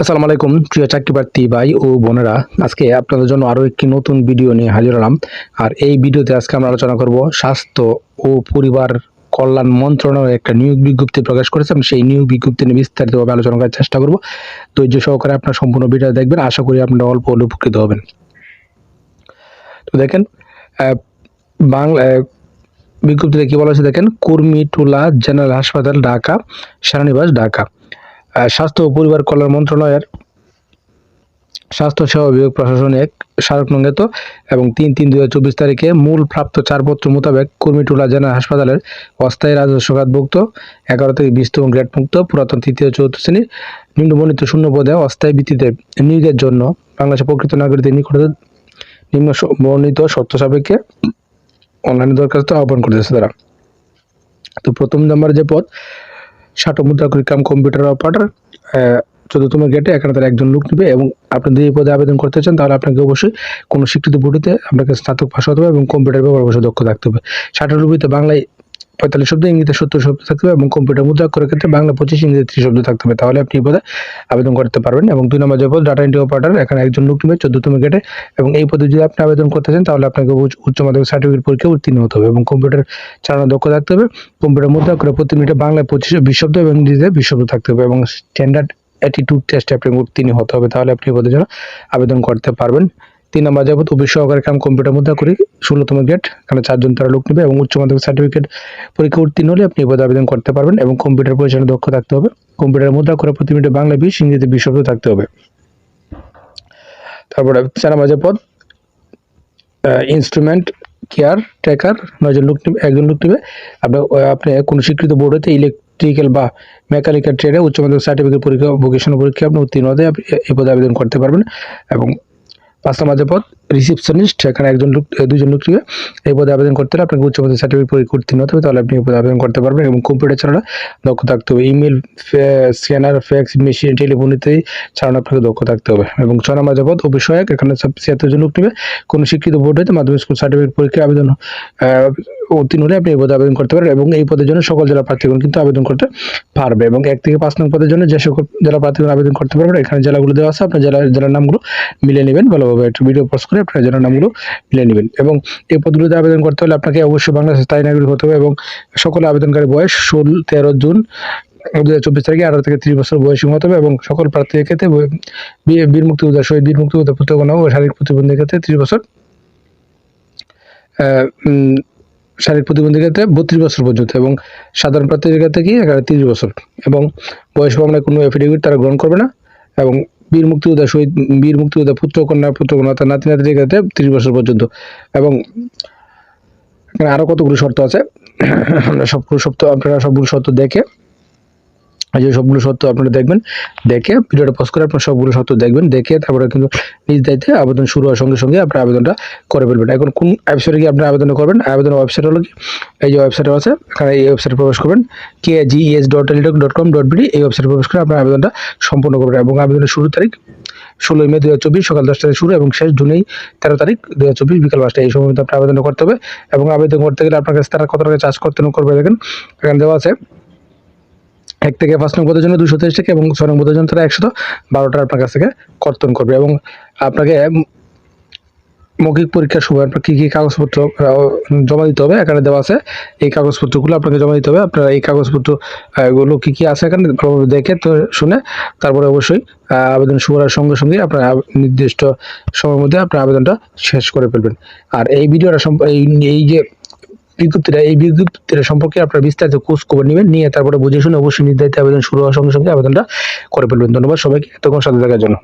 আসসালামু আলাইকুম, প্রিয় চাকরি প্রার্থী ভাই ও বোনেরা। আজকে আপনাদের জন্য আরও একটি নতুন ভিডিও নিয়ে হাজির হলাম। আর এই ভিডিওতে আজকে আমরা আলোচনা করব স্বাস্থ্য ও পরিবার কল্যাণ মন্ত্রণালয় একটা নিয়োগ বিজ্ঞপ্তি প্রকাশ করেছে। আমি সেই নিয়োগ বিজ্ঞপ্তি নিয়ে বিস্তারিতভাবে আলোচনা করার চেষ্টা করব। ধৈর্য সহকারে আপনার সম্পূর্ণ ভিডিও দেখবেন। আশা করি আপনারা অল্প হলে উপকৃত হবেন। তো দেখেন বাংলা বিজ্ঞপ্তিতে কী বলা হয়েছে দেখেন? কুর্মিটুলা জেনারেল হাসপাতাল, ঢাকা সেনানিবাস ঢাকা। স্বাস্থ্য ও পরিবার কল্যাণ মন্ত্রণালয়ের স্বাস্থ্য সেবা বিভাগ প্রশাসন এক স্মারক নঙ্গিত এবং তিন তিন দুই চব্বিশ তারিখে মূল প্রাপ্ত চারপত্র মোতাবেক কুর্মিটুলা জেনারেল হাসপাতালের অস্থায়ী রাজস্ব খাতভুক্ত এগারো থেকে বিশতম গ্রেড মুক্ত পুরাতন তৃতীয় চতুর্থ শ্রেণির নিম্নবর্ণিত শূন্য পদে অস্থায়ী ভিত্তিতে নিয়োগের জন্য বাংলাদেশের প্রকৃত নাগরিকদের নিকট নিম্ন বর্ণিত শর্ত সাপেক্ষে অনলাইনে দরখাস্ত আহ্বান করতেছে তারা। তো প্রথম নম্বর যে পদ ষাট মুদ্রা করে কাম কম্পিউটার অপারেটর চতুর্থম গেটে এখানে তারা একজন লোক নেবে এবং আপনি যদি এই পদে আবেদন করতে চান, তাহলে আপনাকে অবশ্যই কোনো স্বীকৃত বোর্ডেতে আপনাকে স্নাতক পাশ হতে হবে এবং কম্পিউটার ব্যবহার অবশ্যই দক্ষ থাকতে হবে। ষাটের রুপিতে বাংলায় পঁয়তাল্লিশ শব্দ, ইংরেজিতে সত্তর শব্দ থাকতে হবে এবং কম্পিউটার মুদ্রা করে ক্ষেত্রে বাংলা পঁচিশ ইংরেজি ত্রিশ শব্দ থাকতে হবে। তাহলে আপনি পদে আবেদন করতে পারবেন এবং দুই নম্বর যে পদ ডাটা এন্ট্রি অপারেটর এখানে একজন লোক নেবে, চোদ্দতম গেটে এবং এই পদে যদি আপনি আবেদন করতে চান, তাহলে আপনাকে উচ্চ- উচ্চ মাধ্যমিক সার্টিফিকেট পরীক্ষা উত্তীর্ণ হতে হবে এবং কম্পিউটার চালানো দক্ষ থাকতে হবে। কম্পিউটার মুদ্রা করে প্রতি মিনিটে বাংলায় পঁচিশ, বিশ শব্দ এবং ইংরেজিতে বিশ শব্দ থাকতে হবে এবং স্ট্যান্ডার্ড অ্যাটিটিউড টেস্টে আপনি উত্তীর্ণ হতে হবে। তাহলে আপনি এই পদের জন্য আবেদন করতে পারবেন। তিন নম্বর যাবত অফিস সহকারী কাম কম্পিউটার মুদ্রা করি। ষোলোতম গেট এখানে চারজন তারা লোক নেবে এবং উচ্চ মাধ্যমিক সার্টিফিকেট পরীক্ষা উত্তীর্ণ হলে আপনি পদে আবেদন করতে পারবেন এবং কম্পিউটার পরিচালনা দক্ষ থাকতে হবে। কম্পিউটার মুদ্রা করে প্রতি মিনিটে বাংলা, বিশ ইংরেজিতে বিশ শব্দ থাকতে হবে। তারপরে চার নম্বর পদ ইনস্ট্রুমেন্ট কেয়ার টেকার নয়জন লোক নেবে, একজন লোক নেবে। আপনার আপনি কোনো স্বীকৃত বোর্ডেতে ইলেকট্রিক্যাল বা মেকানিক্যাল ট্রেডে উচ্চ মাধ্যমিক সার্টিফিকেট পরীক্ষা ভোকেশনাল পরীক্ষা আপনি উত্তীর্ণ হতে এই পদে আবেদন করতে পারবেন এবং পাঁচ নম্বর যে পদ রিসিপশনিস্ট এখানে একজন লোক দুজন লোক নেবে এই পদে আবেদন করতে হলে আপনাকে উচ্চ সার্টিফিকেট পরীক্ষা উত্তীর্ণ হতে হবে তাহলে আপনি এই পদে আবেদন করতে পারবেন এবং কম্পিউটার চালানো দক্ষ থাকতে হবে। Email scanner fax machine telephone ইত্যাদি চালানো আপনাকে দক্ষ থাকতে হবে। এবং ছয় নম্বর যে পদ অফিস সহায়ক এখানে সব ছিয়াত্তর জন লোক নেবে। কোনো শিক্ষিত বোর্ড হতে মাধ্যমিক স্কুল সার্টিফিকেট পরীক্ষায় আবেদন উত্তীর্ণ হলে আপনি এই পদে আবেদন করতে পারেন এবং এই পদের জন্য সকল জেলা প্রার্থীগণ কিন্তু আবেদন করতে পারবে এবং এক থেকে পাঁচ নং পদের জন্য যে সকল জেলা প্রার্থীগণ আবেদন করতে পারবেন, এখানে জেলাগুলো দেওয়া আছে, আপনার জেলা, জেলার নামগুলো মিলিয়ে নেবেন ভালোভাবে। একটু ভিডিও পোস্ট করে আপনার জেলার নামগুলো মিলিয়ে নেবেন। এবং এই পদগুলোতে আবেদন করতে হলে আপনাকে অবশ্যই বাংলাদেশের স্থায়ী নাগরিক হতে হবে এবং সকল আবেদনকারী বয়স ষোল, তেরো জুন দু হাজার চব্বিশ তারিখে আঠারো থেকে ত্রিশ বছর বয়সী হতে হবে এবং সকল প্রার্থীর ক্ষেত্রে বীর মুক্তিযোদ্ধা শহীদ বীর মুক্তিযোদ্ধা পুত্রকন্যা ও শারীরিক প্রতিবন্ধীর ক্ষেত্রে ত্রিশ বছর শারীরিক প্রতিবন্ধীর ক্ষেত্রে বত্রিশ বছর পর্যন্ত এবং সাধারণ প্রার্থীদের ক্ষেত্রে কি এখানে তিরিশ বছর। এবং বয়স প্রমাণে কোনো এফিডেভিট তারা গ্রহণ করবে না এবং বীর মুক্তিযোদ্ধা শহীদ বীর মুক্তিযোদ্ধা পুত্র কন্যা পুত্র কন্যা তার নাতি নাতিদের ক্ষেত্রে ত্রিশ বছর পর্যন্ত। এবং এখানে আরও কতগুলো শর্ত আছে? আমরা সবগুলো শর্ত আপনারা সবগুলো শর্ত দেখে এই যে সবগুলো সত্য আপনারা দেখবেন, দেখে ভিডিওটা পজ করে আপনার সবগুলো সত্য দেখবেন, দেখে তারপরে কিন্তু নিজ দায়িত্বে আবেদন শুরু হওয়ার সঙ্গে সঙ্গে আপনার আবেদনটা করে ফেলবেন। এখন কোন ওয়েবসাইটে গিয়ে আপনার আবেদন করবেন? আবেদন ওয়েবসাইট হলো কি? এই যে ওয়েবসাইট আছে, এখানে এই ওয়েবসাইটে প্রবেশ করবেন K G S dot Teletalk dot com dot BD এই ওয়েবসাইটে প্রবেশ করে আপনার আবেদনটা সম্পূর্ণ করবেন এবং আবেদনের শুরু তারিখ ষোলোই মে দু হাজার চব্বিশ সকাল দশটা থেকে শুরু এবং শেষ জুনেই তেরো তারিখ দু হাজার চব্বিশ বিকাল পাঁচটা। এই সময় আপনার আবেদন করতে হবে এবং আবেদন করতে গেলে আপনার কাছে তারা কত টাকা চার্জ করতে করবে দেখেন, এখানে দেওয়া আছে এক থেকে পাঁচ নং পদের জন্য দুশো তেইশ টাকা এবং ছয় নং পদের জন্য তারা একশো বারো টাকা আপনার কাছ থেকে কর্তন করবে এবং আপনাকে মৌখিক পরীক্ষার সময় আপনার কী কী কাগজপত্র জমা দিতে হবে এখানে দেওয়া আছে। এই কাগজপত্রগুলো আপনাকে জমা দিতে হবে। আপনারা এই কাগজপত্র আহ, গুলো কী কী আছে এখানে দেখে তো শুনে তারপরে অবশ্যই আবেদন শুরু করার সঙ্গে সঙ্গে আপনার নির্দিষ্ট সময়ের মধ্যে আপনার আবেদনটা শেষ করে ফেলবেন। আর এই ভিডিওটা এই যে বিজ্ঞপ্তিটা, এই বিজ্ঞপ্তিটা সম্পর্কে আপনার বিস্তারিত কোর্স খবর নেবেন, নিয়ে তারপরে বুঝে শুনে অবশ্যই নির্ধারিত আবেদন শুরু হওয়ার সঙ্গে সঙ্গে আবেদনটা করে ফেলবেন। ধন্যবাদ সবাইকে, এতক্ষণ সাথে থাকার জন্য।